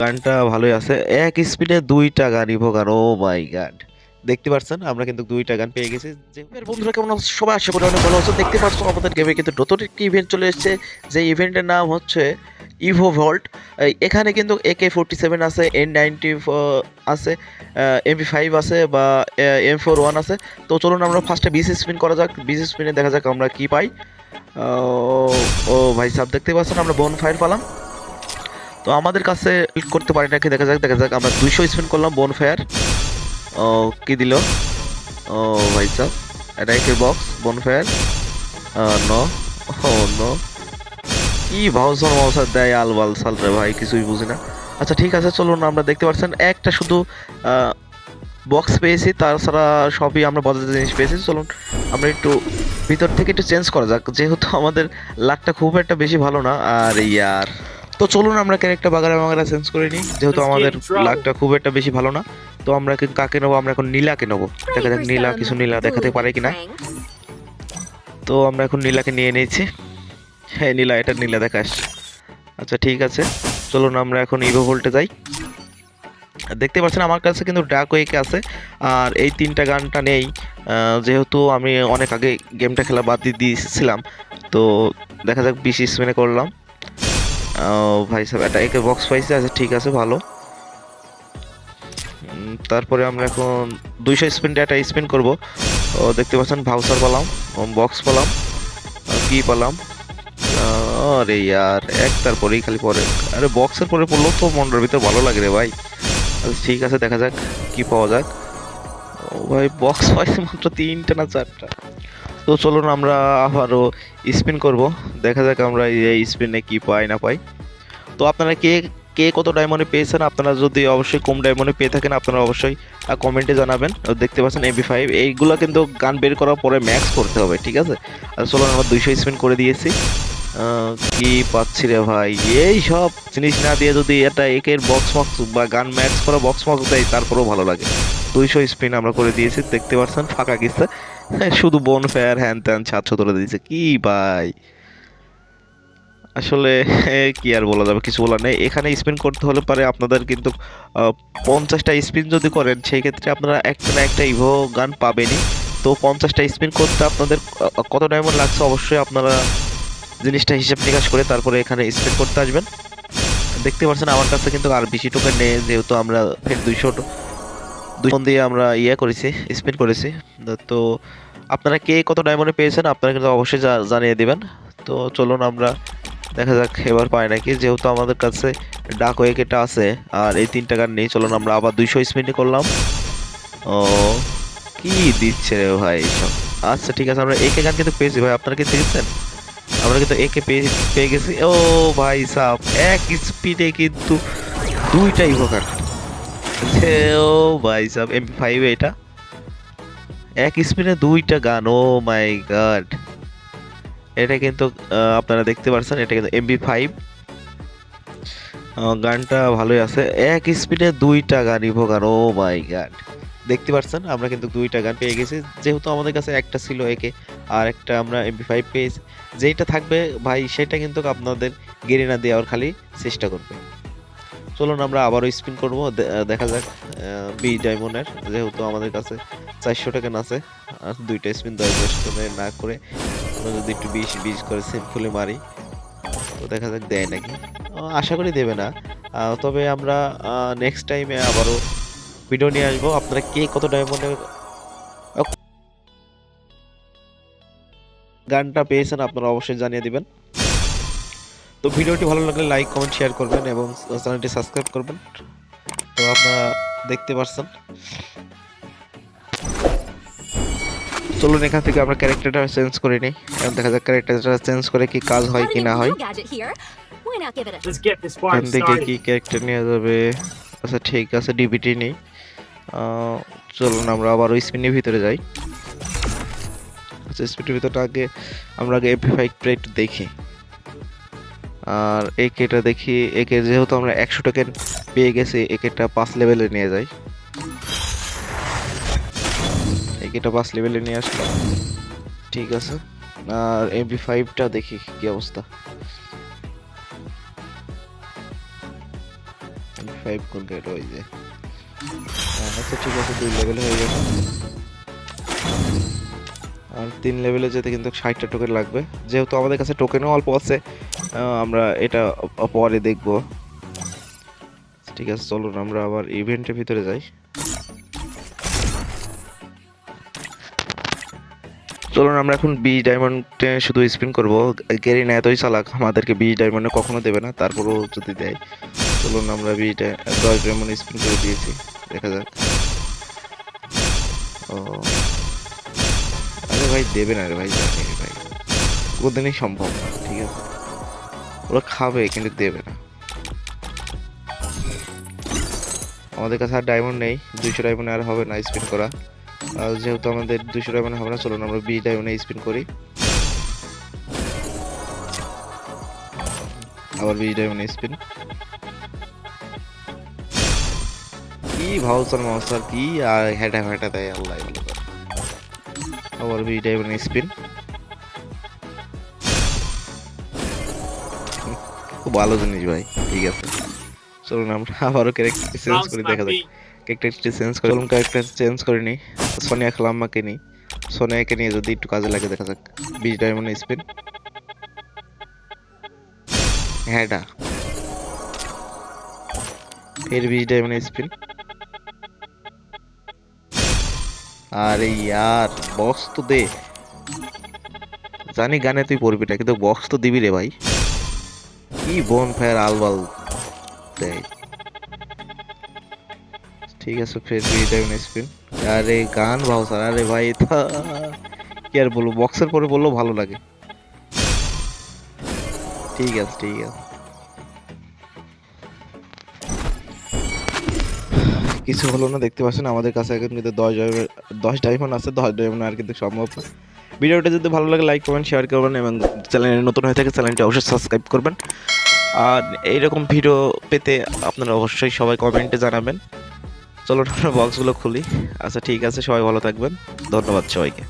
গানটা ভালোই আছে। এক স্পিনে দুইটা গান ইভোগান ও মাই গড দেখতে পাচ্ছেন আমরা কিন্তু দুইটা গান পেয়ে গেছি। যে বন্ধুরা কেমন সবাই আশা করি অনেক ভালো আছো। দেখতে পাচ্ছ আমাদের গেমে কিন্তু নতুন একটি ইভেন্ট চলে এসেছে। যে ইভেন্টের নাম হচ্ছে ইভো ভল্ট এখানে কিন্তু একে ফোরটি সেভেন আছে এন নাইনটি আছে এমপি ফাইভ আছে বা এম ফোর ওয়ান আছে। তো চলুন আমরা ফার্স্টে বিসি স্পিন করা যাক। বিসি স্পিনে দেখা যাক আমরা কি পাই। ও ভাই সাহেব, দেখতে পাচ্ছেন, আমরা বোন ফায়ার পেলাম। তো আমাদের কাছে করতে পারি নাকি? দেখা যাক দেখা যাক। আমরা দুইশো স্পিন করলাম বোন ফায়ার ও, কি দিল? ও, ভাই সাহেব এটা একের বক্স বোন ফায়ার নো ও নো কি ভাউসার মাউসার দেয় আল বাল সাল রে ভাই, কিছুই বুঝি না। আচ্ছা ঠিক আছে, চলুন, আমরা দেখতে পাচ্ছেন একটা শুধু বক্স পেয়েছি। তাছাড়া সবই আমরা বাজারের জিনিস পেয়েছি। চলুন, আমরা একটু ভিতর থেকে একটু চেঞ্জ করা যাক। যেহেতু আমাদের লাকটা খুব একটা বেশি ভালো না। আর ইয়ার। তো চলুন আমরা ক্যারেক্টার বাগারা বাগারা চেঞ্জ করে নিই। যেহেতু আমাদের. লাকটা খুব একটা বেশি ভালো না তো আমরা কাকে নেব? আমরা এখন নীলাকে নেব। দেখা যাক নীলা কিছু নীলা দেখাতে পারে কিনা। তো আমরা এখন নীলাকে নিয়ে নিয়েছি। হ্যাঁ নীলা এটা নীলা দেখাস আচ্ছা ঠিক আছে। চলুন আমরা এখন ইভো ভোল্টে যাই। দেখতে পাচ্ছেন আমার কাছে কিন্তু ডাক ওয়েকে আছে। আর এই তিনটা গানটা নেই। যেহেতু আমি অনেক আগে গেমটা খেলা বাদ দিয়ে দিয়েছিলাম তো দেখা যাক বিশ স্পিনে করলাম। ভাই সাহেব, এটা একে বক্স পাইছে আচ্ছা ঠিক আছে, ভালো। তারপরে আমরা এখন দুইশো স্পিন একটা স্পিন করব। ও, দেখতে পাচ্ছেন ভাউসার পেলাম বক্স পেলাম কি পেলাম? আরে ইয়ার, এক তারপরেই খালি পরে। আরে বক্সের পরে পড়লেও তো মনটার ভিতরে ভালো লাগে রে ভাই। আচ্ছা ঠিক আছে, দেখা যাক, কি পাওয়া যাক। ও ভাই বক্স পাইছে মাত্র তিনটা না চারটা? তো চলুন আমরা আবারও স্পিন করব। দেখা যাক আমরা এই স্পিনে কি পাই, না পাই। তো আপনারা কে কে কত ডায়মন্ডে পেয়েছেন, আপনারা যদি অবশ্যই কম ডায়মন্ডে পেয়ে থাকেন, আপনারা অবশ্যই কমেন্টে জানাবেন। দেখতে পাচ্ছেন এমবি ফাইভ এইগুলো কিন্তু গান বের করার পরে ম্যাক্স করতে হবে, ঠিক আছে? আর চলুন আমরা দুইশো স্পিন করে দিয়েছি। কি পাচ্ছি রে ভাই? এই সব জিনিস না দিয়ে যদি এটা একের বক্স মক্স বা গান ম্যাক্স করা বক্স মক্স দেয়, তারপরেও ভালো লাগে। দুইশো স্পিন আমরা করে দিয়েছি, দেখতে পাচ্ছেন, ফাঁকা গেছে। শুধু বোন ফেয়ার হ্যান ত্যান ছাত্র তুলে দিয়েছে। কি ভাই? আসলে কি আর বলা যাবে, কিছু বলার নেই। এখানে স্পিন করতে হলে পারে আপনাদের কিন্তু পঞ্চাশটা স্পিন যদি করেন, সেই ক্ষেত্রে আপনারা একটা না একটা ইভো গান পাবেনই। তো পঞ্চাশটা স্পিন করতে আপনাদের কত ডায়মন্ড লাগছে অবশ্যই আপনারা জিনিসটা হিসাব নিকাশ করে তারপরে এখানে স্পিন করতে আসবেন। দেখতে পাচ্ছেন, আমার কাছে কিন্তু আর বেশি টোকেন নেই, যেহেতু আমরা ফের দুইশো দুই দিয়ে আমরা ইয়ে করেছি স্পিন করেছি। তো আপনারা কে কত ডায়মন্ডে পেয়েছেন আপনারা কিন্তু অবশ্যই জানিয়ে দেবেন। তো চলুন আমরা দেখা যাক এবার পাই নাকি। যেহেতু আমাদের কাছে ডাক ওয়েকেটা আছে, আর এই তিনটা গান নেই, চলুন আমরা আবার দুইশো স্পিনে করলাম। ও, কি দিচ্ছে রে ভাই আচ্ছা ঠিক আছে, আমরা একে গান কিন্তু পেয়েছি। ভাই, আপনারা কি দেখেছেন? আমরা কিন্তু একে পেয়ে পেয়ে গেছি। ও ভাই সাহ এক স্পিডে কিন্তু দুইটাই ইভোকার ও ভাই সাহ এমপি ফাইভ এটা? এক স্পিনে দুইটা গান, ও মাই গড। এটা কিন্তু আপনারা দেখতে পাচ্ছেন এটা কিন্তু এমবি ফাইভ গানটা ভালোই আছে। এক স্পিনে দুইটা গান, ইভো গান, ও মাই গাড। দেখতে পাচ্ছেন আমরা কিন্তু দুইটা গান পেয়ে গেছি। যেহেতু আমাদের কাছে একটা ছিল একে, আর একটা আমরা এমবি ফাইভ পেয়েছি। যেটা থাকবে, ভাই, সেটা কিন্তু আপনাদের গেরিনা দেওয়ার খালি চেষ্টা করবে। চলুন আমরা আবারও স্পিন করব দেখা যাক বি ডায়মন্ডের যেহেতু আমাদের কাছে চারশো টাকা আছে, আর দুইটা স্পিন দশ দশ না করে আমরা যদি একটু বিশ বিশ করে সিম্পলি মারি, তো দেখা যাক দেয় নাকি। আশা করি দেবে না। তবে আমরা নেক্সট টাইমে আবারও ভিডিও নিয়ে আসব। আপনারা কে কত ডায়মন্ডের গানটা পেয়েছেন আপনারা অবশ্যই জানিয়ে দিবেন। তো ভিডিওটি ভালো লাগলে লাইক কমেন্ট শেয়ার করবেন এবং চ্যানেলটি সাবস্ক্রাইব করবেন। তো আপনারা দেখতে পাচ্ছেন চলুন এখান থেকে আমরা ক্যারেক্টারটা চেঞ্জ করে নিই। এখন দেখা যাক ক্যারেক্টারটা চেঞ্জ করে কি কাজ হয় কি না হয়। এখান থেকে কি ক্যারেক্টার নেওয়া যাবে? আচ্ছা ঠিক আছে ডিবিটি নেই। চলুন আমরা আবার ওই স্পিনের ভিতরে যাই। আচ্ছা স্পিনের ভিতরটা আগে আমরা আগে এমপি ফাইভটা একটু দেখি। আর একেটা দেখি একে যেহেতু আমরা একশো টোকেন পেয়ে গেছি একেটা পাঁচ লেভেলে নিয়ে যাই। একেটা পাঁচ লেভেলে নিয়ে আসলাম। ঠিক আছে। আর এমপি ফাইভটা দেখি কি অবস্থা। ফাইভ কোনটা ওই যে আচ্ছা ঠিক আছে, দুই লেভেল হয়ে গেছে। আর তিন লেভেলে যেতে কিন্তু ষাটটা টোকেন লাগবে। যেহেতু আমাদের কাছে টোকেনও অল্প আছে আমরা এটা পরে দেখব। ঠিক আছে, চলুন, আমরা আবার ইভেন্টের ভিতরে যাই। চলুন, আমরা এখন বি ডায়মন্ডে শুধু স্পিন করব। গেরিনা এতই চালাক, আমাদেরকে বি ডায়মন্ডে কখনো দেবে না, তারপরেও যদি দেয়। চলুন, আমরা বি দশ ডায়মন্ড স্পিন করে দিয়েছি, দেখা যাক। ও। আরে ভাই, দেবে না রে ভাই ভাই। কোনদিনই সম্ভব না, ঠিক ওরা খাবে, কিন্তু দেবে না। আমাদের কাছে আর ডায়মন্ড নেই, দুইশো ডায়মন্ড আর হবে না স্পিন করা। যেহেতু আমাদের দুইশো ডায়মন্ড হবে না, চলুন আমরা বি ডায়মন্ডে স্পিন করি। আবার বি ডায়মন্ডে স্পিন কি ভাউসার মাউসার কি আর হেঁটা ফেটা দেয় আল্লাহ আবার বি ডায়মন্ডে স্পিন খুব ভালো জিনিস ভাই ঠিক আছে। চলুন আমরা আবারও ক্যারেক্টার চেঞ্জ করে দেখা যাক। ক্যারেক্টারটি চেঞ্জ করে চলুন ক্যারেক্টার চেঞ্জ করে নিই সোনিয়া খালাম্মাকে নিই সোনিয়াকে নিয়ে যদি একটু কাজে লাগে দেখা যাক। বিশ ডায়মন্ড স্পিন হ্যাডা ফের বিশ ডায়মন্ড স্পিন আরে ইয়ার বক্স তো দে। জানি গানে তুই পড়বি না কিন্তু বক্স তো দিবি রে ভাই। কি বোন ফায়ার আলবাল দেয়? ঠিক আছে ফের দুই টাইম স্পিন আরে গান ভাও স্যার আরে ভাই তা কি আর বলব বক্সের পরে বললেও ভালো লাগে। ঠিক আছে ঠিক আছে। কিছু হলো না, দেখতে পাচ্ছেন আমাদের কাছে এখন কিন্তু দশ ডায়মন্ড দশ ডায়মন্ড আছে, দশ ডায়মন্ড আর কিন্তু সম্ভব না। ভিডিওটা যদি ভালো লাগে লাইক করবেন শেয়ার করবেন এবং চ্যানেলে নতুন হয়ে থাকে চ্যানেলটি অবশ্যই সাবস্ক্রাইব করবেন। আর এইরকম ভিডিও পেতে আপনারা অবশ্যই সবাই কমেন্টে জানাবেন। চলো আমরা বক্সগুলো খুলি। আচ্ছা ঠিক আছে, সবাই ভালো থাকবেন। ধন্যবাদ সবাইকে।